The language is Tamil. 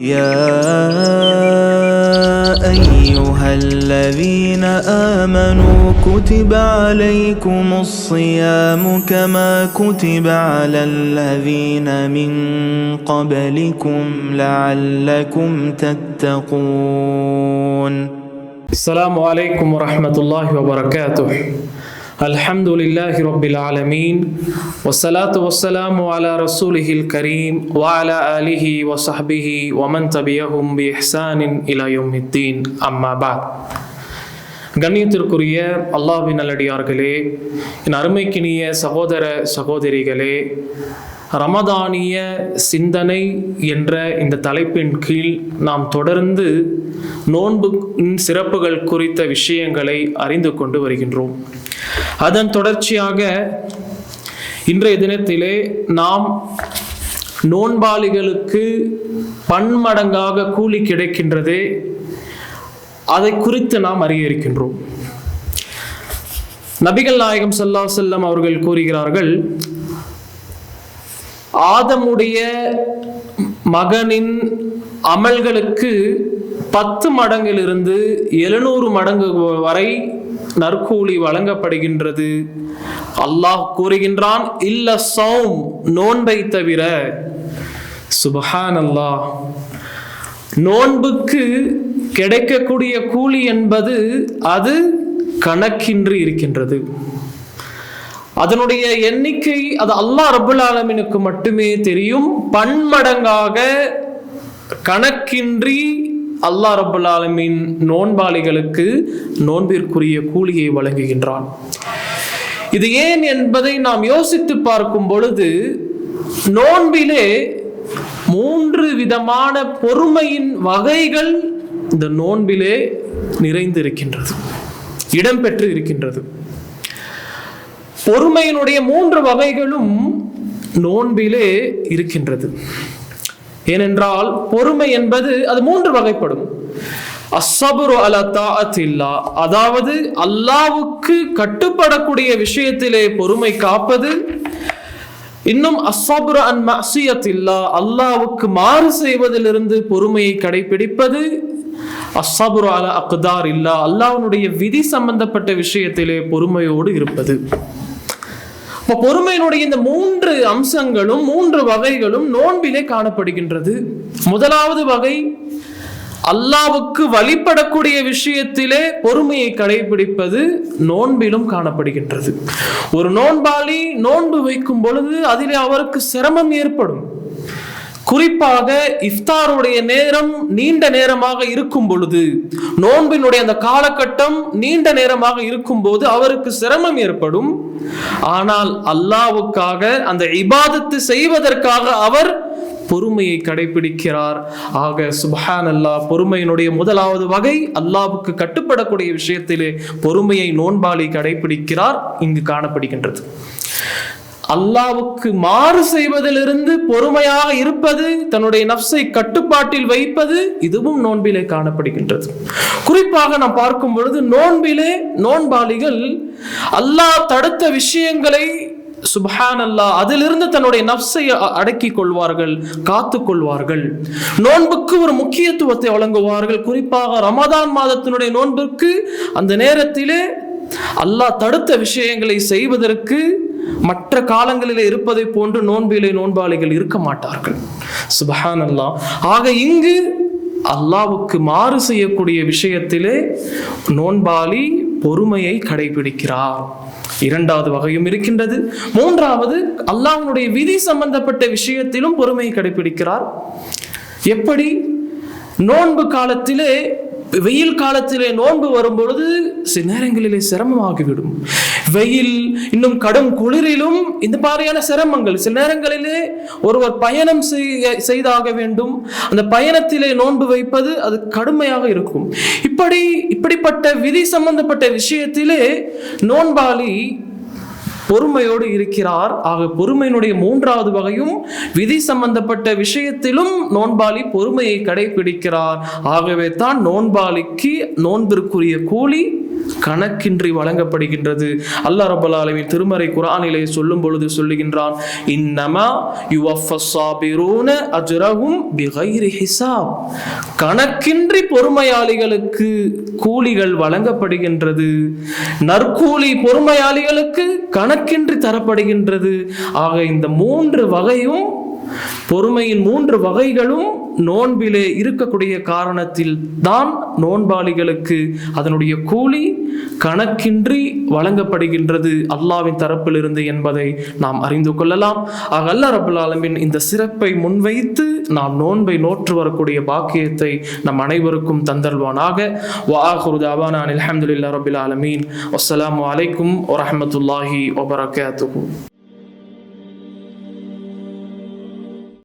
يا أيها الذين آمنوا كتب عليكم الصيام كما كتب على الذين من قبلكم لعلكم تتقون. السلام عليكم ورحمة الله وبركاته. الحمد لله رب العالمين والصلاة والسلام على رسوله الكريم وعلى آله وصحبه ومن تبعهم بإحسان إلى يوم الدين أما بعد கண்ணியத்திற்குரிய அல்லாஹ்வின் நல்லடியார்களே என் அருமைக்கினிய சகோதர சகோதரிகளே ரமதானிய சிந்தனை என்ற இந்த தலைப்பின் கீழ் நாம் தொடர்ந்து நோன்பு சிறப்புகள் குறித்த விஷயங்களை அறிந்து கொண்டு வருகின்றோம். அதன் தொடர்ச்சியாக இன்றைய தினத்திலே நாம் நோன்பாளிகளுக்கு பன்மடங்காக கூலி கிடைக்கின்றது அதை குறித்து நாம் அறிய இருக்கின்றோம் நபிகள் நாயகம் சல்லா செல்லம் அவர்கள் கூறுகிறார்கள் ஆதமுடைய மகனின் அமல்களுக்கு பத்து மடங்கிலிருந்து எழுநூறு மடங்கு வரை நற்கூலி வழங்கப்படுகின்றது. அல்லாஹ் கூறுகின்றான் இல்ல சௌம் நோன்பை தவிர. சுபஹான் அல்லாஹ் நோன்புக்கு கிடைக்கக்கூடிய கூலி என்பது அது கணக்கின்றி இருக்கின்றது. அதனுடைய எண்ணிக்கை அது அல்லாஹ் ரபுல் ஆலமினுக்கு மட்டுமே தெரியும். பன்மடங்காக கணக்கின்றி அல்லாஹ் ரபுல் ஆலமின் நோன்பாளிகளுக்கு நோன்பிற்குரிய கூலியை வழங்குகின்றான். இது ஏன் என்பதை நாம் யோசித்து பார்க்கும் பொழுது நோன்பிலே மூன்று விதமான பொறுமையின் வகைகள் இந்த நோன்பிலே நிறைந்து இருக்கின்றது இடம்பெற்று இருக்கின்றது. பொறுமையினுடைய மூன்று வகைகளும் நோன்பிலே இருக்கின்றது. ஏனென்றால் பொறுமை என்பது அது மூன்று வகைப்படும். அசபுரு அல தாஅத்தில்லா. அதாவது அல்லாவுக்கு கட்டுப்படக்கூடிய விஷயத்திலே பொறுமை காப்பது. இன்னும் அசபுர அன் மசியத்தில்லா அல்லாவுக்கு மாறு செய்வதிலிருந்து பொறுமையை கடைபிடிப்பது. அஸ்ஸபுரு அல அக்தார் இல்லா அல்லாஹ்வுடைய விதி சம்பந்தப்பட்ட விஷயத்திலே பொறுமையோடு இருப்பது. இப்போ பொறுமையினுடைய இந்த மூன்று அம்சங்களும் மூன்று வகைகளும் நோன்பிலே காணப்படுகின்றது. முதலாவது வகை அல்லாவுக்கு வழிபடக்கூடிய விஷயத்திலே பொறுமையை கடைபிடிப்பது நோன்பிலும் காணப்படுகின்றது. ஒரு நோன்பாளி நோன்பு வைக்கும் பொழுது அதிலே அவருக்கு சிரமம் ஏற்படும். குறிப்பாக இஃப்தாருடைய நேரம் நீண்ட நேரமாக இருக்கும் பொழுது நோன்பினுடைய அந்த காலகட்டம் நீண்ட நேரமாக இருக்கும் போது அவருக்கு சிரமம் ஏற்படும். ஆனால் அல்லாவுக்காக அந்த இபாதத்து செய்வதற்காக அவர் பொறுமையை கடைபிடிக்கிறார். ஆக சுபஹான் அல்லாஹ் பொறுமையினுடைய முதலாவது வகை அல்லாவுக்கு கட்டுப்படக்கூடிய விஷயத்திலே பொறுமையை நோன்பாளி கடைபிடிக்கிறார் இங்கு காணப்படுகின்றது. அல்லாவுக்கு மாறு செய்வதிலிருந்து பொறுமையாக இருப்பது தன்னுடைய நப்சை கட்டுப்பாட்டில் வைப்பது இதுவும் நோன்பிலே காணப்படுகின்றது. குறிப்பாக நாம் பார்க்கும் பொழுது நோன்பிலே நோன்பாளிகள் அல்லாஹ் தடுத்த விஷயங்களை சுபஹான் அல்லா அதிலிருந்து தன்னுடைய நப்சை அடக்கி கொள்வார்கள் காத்து கொள்வார்கள். நோன்புக்கு ஒரு முக்கியத்துவத்தை வழங்குவார்கள். குறிப்பாக ரமதான் மாதத்தினுடைய நோன்பிற்கு அந்த நேரத்திலே அல்லாஹ் தடுத்த விஷயங்களை செய்வதற்கு மற்ற காலங்களில் இருப்பதை போன்று நோன்பிலே நோன்பாளிகள் இருக்க மாட்டார்கள். சுபஹான் அல்லா ஆக இங்கு அல்லாவுக்கு மாறு செய்யக்கூடிய விஷயத்திலே நோன்பாளி பொறுமையை கடைபிடிக்கிறார். இரண்டாவது வகையும் இருக்கின்றது. மூன்றாவது அல்லாஹனுடைய விதி சம்பந்தப்பட்ட விஷயத்திலும் பொறுமையை கடைபிடிக்கிறார். எப்படி? நோன்பு காலத்திலே வெயில் காலத்திலே நோன்பு வரும்பொழுது சில நேரங்களிலே சிரமமாகிவிடும். வெயில் இன்னும் கடும் குளிரிலும் இந்த மாதிரியான சிரமங்கள் சில நேரங்களிலே ஒருவர் பயணம் செய்தாக வேண்டும். அந்த பயணத்திலே நோன்பு வைப்பது அது கடுமையாக இருக்கும். இப்படி இப்படிப்பட்ட விதி சம்பந்தப்பட்ட விஷயத்திலே நோன்பாளி பொறுமையோடு இருக்கிறார். ஆக பொறுமையினுடைய மூன்றாவது வகையும் விதி சம்பந்தப்பட்ட விஷயத்திலும் நோன்பாளி பொறுமையை கடைபிடிக்கிறார். ஆகவே தான் நோன்பாளிக்கு நோன்பிற்குரிய கூலி கணக்கின்றி வழங்கப்படுகின்றது. அல்லா ரப்பல் ஆலமீன் திருமறை குரானிலே சொல்லும் பொழுது சொல்லுகின்றான் இன்னமா யுவஃபஸாபிரூன அஜ்ரஹும் பிகைரி ஹிசாப் கணக்கின்றி பொறுமையாளிகளுக்கு கூலிகள் வழங்கப்படுகின்றது. நற்கூலி பொறுமையாளிகளுக்கு கணக்கின்றி தரப்படுகின்றது. ஆக இந்த மூன்று வகையும் பொறுமையின் மூன்று வகைகளும் நோன்பிலே இருக்கக்கூடிய காரணத்தில் தான் நோன்பாளிகளுக்கு அதனுடைய கூலி கணக்கின்றி வழங்கப்படுகின்றது அல்லாவின் தரப்பிலிருந்து என்பதை நாம் அறிந்து கொள்ளலாம். ஆக அல்லா ரபுல் ஆலமின் இந்த சிறப்பை முன்வைத்து நாம் நோன்பை நோற்று வரக்கூடிய பாக்கியத்தை நம் அனைவருக்கும் தந்தல்வானாக வாஹுரு தாவானான் அலமதுல்லா ரபுல் ஆலமீன். அஸ்லாம் அலைக்கும் வரமத்துல்லாஹி வபரகாத்து